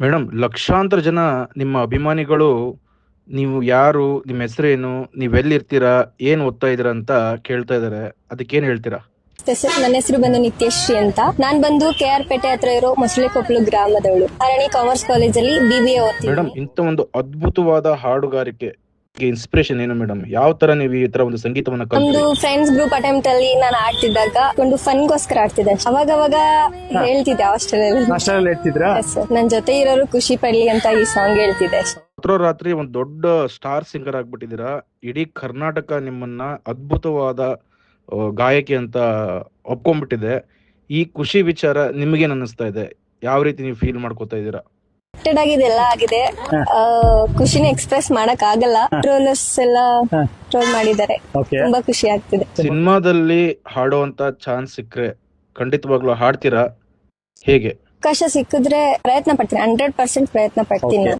Madam ಲಕ್ಷಾಂತರ ಜನ ನಿಮ್ಮ ಅಭಿಮಾನಿಗಳು ನೀವು ಯಾರು ನಿಮ್ಮ ಹೆಸರೇನು ನೀವೆಲ್ಲಿರ್ತೀರಾ ಏನು ಓದ್ತಾ ಇದ್ದೀರಾ ಅಂತ ಕೇಳ್ತಾ ಇದ್ದಾರೆ. ಅದಕ್ಕೇನು ಹೇಳ್ತೀರಾ? ನನ್ನ ಹೆಸರು ಬಂದು ನಿತ್ಯಶ್ರೀ ಅಂತ. ನಾನ್ ಬಂದು ಕೆ ಆರ್ ಪೇಟೆ ಹತ್ರ ಇರೋ ಮೊಸಳೆಕೊಪ್ಪಲು ಗ್ರಾಮದವಳು. ಅರಣಿ ಕಾಮರ್ಸ್ ಕಾಲೇಜಲ್ಲಿ ಬಿ ಬಿ ಎ ಮೇಡಮ್ ಇಂಥ ಒಂದು ಅದ್ಭುತವಾದ ಹಾಡುಗಾರಿಕೆ ಇನ್ಸ್ಪಿರೇಷನ್ ಏನು ಮೇಡಮ್ ಯಾವ ತರ ನೀವು ಈ ತರ ಒಂದು ಸಂಗೀತವನ್ನ ಒಂದು ಕಲ್ತ್ರಿ? ಫ್ರೆಂಡ್ಸ್ ಗ್ರೂಪ್ ಅಟೆಂಪ್ಟ್ ಅಲ್ಲಿ ನಾನು ಆಡ್ತಿದ್ದಾಗ ಒಂದು ಫನ್ಗೋಸ್ಕರ ಆಡ್ತಿದ್ದೆ ಅವಾಗ ಅವಾಗ ಹೇಳ್ತಿದ್ದೆ ಹಾಸ್ಟೆಲ್ ಅಲ್ಲಿ ಹಾಸ್ಟೆಲ್ ಇರ್ತಿದ್ರಾ ನನ್ ಜೊತೆ ಇರೋರು ಖುಷಿ ಪಡ್ಲಿ ಅಂತ ಈ ಸಾಂಗ್ ಹೇಳ್ತಿದ್ದೆ. ರಾತ್ರಿ ಒಂದು ದೊಡ್ಡ ಸ್ಟಾರ್ ಸಿಂಗರ್ ಆಗ್ಬಿಟ್ಟಿದ್ದೀರಾ. ಇಡೀ ಕರ್ನಾಟಕ ನಿಮ್ಮನ್ನ ಅದ್ಭುತವಾದ ಆ, ಗಾಯಕಿ ಅಂತ ಒಪ್ಕೊಂಡ್ಬಿಟ್ಟಿದೆ. ಈ ಖುಷಿ ವಿಚಾರ ನಿಮಗೇನ್ ಅನ್ನಿಸ್ತಾ ಇದೆ? ಯಾವ ರೀತಿ ನೀವು ಫೀಲ್ ಮಾಡ್ಕೋತಾ ಇದ್ದೀರಾ? ಎಕ್ಸ್ಪೆಕ್ಟೆಡ್ ಆಗಿದೆ ಎಲ್ಲ ಆಗಿದೆ. ಆ, ಖುಷಿನ ಎಕ್ಸ್ಪ್ರೆಸ್ ಮಾಡಕ್ ಆಗಲ್ಲ. ಟ್ರೋಲರ್ಸ್ ಎಲ್ಲ ಟ್ರೋಲ್ ಮಾಡಿದ್ದಾರೆ. ತುಂಬಾ ಖುಷಿ ಆಗ್ತಿದೆ. ಸಿನಿಮಾದಲ್ಲಿ ಹಾಡುವಂತ ಚಾನ್ಸ್ ಸಿಕ್ಕರೆ ಖಂಡಿತವಾಗ್ಲೂ ಹಾಡ್ತೀರಾ? ಹೇಗೆ? ಅವಕಾಶ ಸಿಕ್ಕಿದ್ರೆ ಪ್ರಯತ್ನ ಪಡ್ತೀನಿ. ಹಂಡ್ರೆಡ್ ಪರ್ಸೆಂಟ್ ಪ್ರಯತ್ನ ಪಡ್ತೀನಿ Okay.